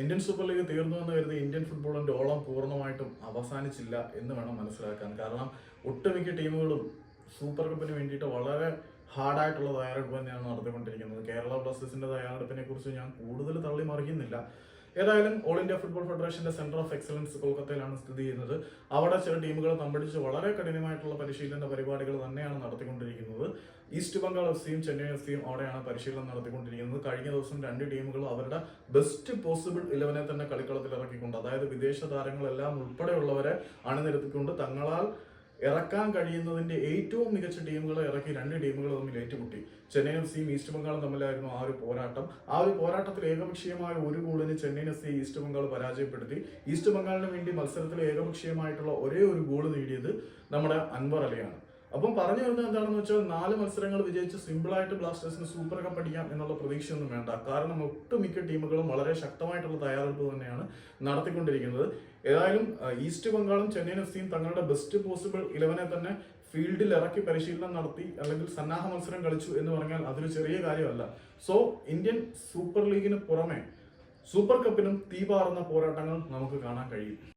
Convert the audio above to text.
Indian super league തീർന്നു എന്ന് കരുതി ഇന്ത്യൻ ഫുട്ബോളിന്റെ ഓളം പൂർണമായിട്ടും അവസാനിച്ചില്ല എന്ന് വേണം മനസ്സിലാക്കാൻ. കാരണം ഒട്ടുമിക്ക ടീമുകളും സൂപ്പർ കപ്പിന് വേണ്ടിയിട്ട് വളരെ ഹാർഡായിട്ടുള്ള തയ്യാറെടുപ്പ് തന്നെയാണ് നടത്തിക്കൊണ്ടിരിക്കുന്നത്. കേരള ബ്ലാസ്റ്റേഴ്സിന്റെ തയ്യാറെടുപ്പിനെ കുറിച്ച് ഞാൻ കൂടുതൽ തള്ളി മറിയുന്നില്ല ഏതായാലും ഓൾ ഇന്ത്യ ഫുട്ബോൾ ഫെഡറേഷന്റെ സെന്റർ ഓഫ് എക്സലൻസ് കൊൽക്കത്തയിലാണ് സ്ഥിതി ചെയ്യുന്നത്. അവിടെ ചില ടീമുകൾ തമ്പടിച്ച് വളരെ കഠിനമായിട്ടുള്ള പരിശീലന പരിപാടികൾ തന്നെയാണ് നടത്തിക്കൊണ്ടിരിക്കുന്നത്. ഈസ്റ്റ് ബംഗാൾ എഫ് സിയും ചെന്നൈ എഫ് സിയും അവിടെയാണ് പരിശീലനം നടത്തിക്കൊണ്ടിരിക്കുന്നത്. കഴിഞ്ഞ ദിവസം രണ്ട് ടീമുകളും അവരുടെ ബെസ്റ്റ് പോസിബിൾ ഇലവനെ തന്നെ കളിക്കളത്തിൽ ഇറക്കിക്കൊണ്ട് അതായത് വിദേശ താരങ്ങളെല്ലാം ഉൾപ്പെടെയുള്ളവരെ അണിനിരത്തിക്കൊണ്ട് തങ്ങളാൽ ഇറക്കാൻ കഴിയുന്നതിന്റെ ഏറ്റവും മികച്ച ടീമുകളെ ഇറക്കി രണ്ട് ടീമുകൾ തമ്മിൽ ഏറ്റുമുട്ടി. ചെന്നൈ എഫ് സിയും ഈസ്റ്റ് ബംഗാളും തമ്മിലായിരുന്നു ആ ഒരു പോരാട്ടം. ആ ഒരു പോരാട്ടത്തിൽ ഏകപക്ഷീയമായ ഒരു ഗോളിന് Chennai F C East Bengal പരാജയപ്പെടുത്തി. ഈസ്റ്റ് ബംഗാളിന് വേണ്ടി മത്സരത്തിൽ ഏകപക്ഷീയമായിട്ടുള്ള ഒരേ ഒരു ഗോൾ നേടിയത് നമ്മുടെ അൻവർ അലിയാണ്. അപ്പം പറഞ്ഞു വരുന്നത് എന്താണെന്ന് വെച്ചാൽ നാല് മത്സരങ്ങൾ വിജയിച്ച് സിമ്പിളായിട്ട് ബ്ലാസ്റ്റേഴ്സിന് സൂപ്പർ കപ്പ് അടിക്കാം എന്നുള്ള പ്രതീക്ഷയൊന്നും വേണ്ട. കാരണം ഒട്ടുമിക്ക ടീമുകളും വളരെ ശക്തമായിട്ടുള്ള തയ്യാറെടുപ്പ് തന്നെയാണ് നടത്തിക്കൊണ്ടിരിക്കുന്നത്. ഏതായാലും ഈസ്റ്റ് ബംഗാളും ചെന്നൈയിൻ എഫ് സിയും തങ്ങളുടെ ബെസ്റ്റ് പോസിബിൾ ഇലവനെ തന്നെ ഫീൽഡിൽ ഇറക്കി പരിശീലനം നടത്തി അല്ലെങ്കിൽ സന്നാഹ മത്സരം കളിച്ചു എന്ന് പറഞ്ഞാൽ അതൊരു ചെറിയ കാര്യമല്ല. സോ ഇന്ത്യൻ സൂപ്പർ ലീഗിന് പുറമെ സൂപ്പർ കപ്പിനും തീപാറുന്ന പോരാട്ടങ്ങൾ നമുക്ക് കാണാൻ കഴിയും.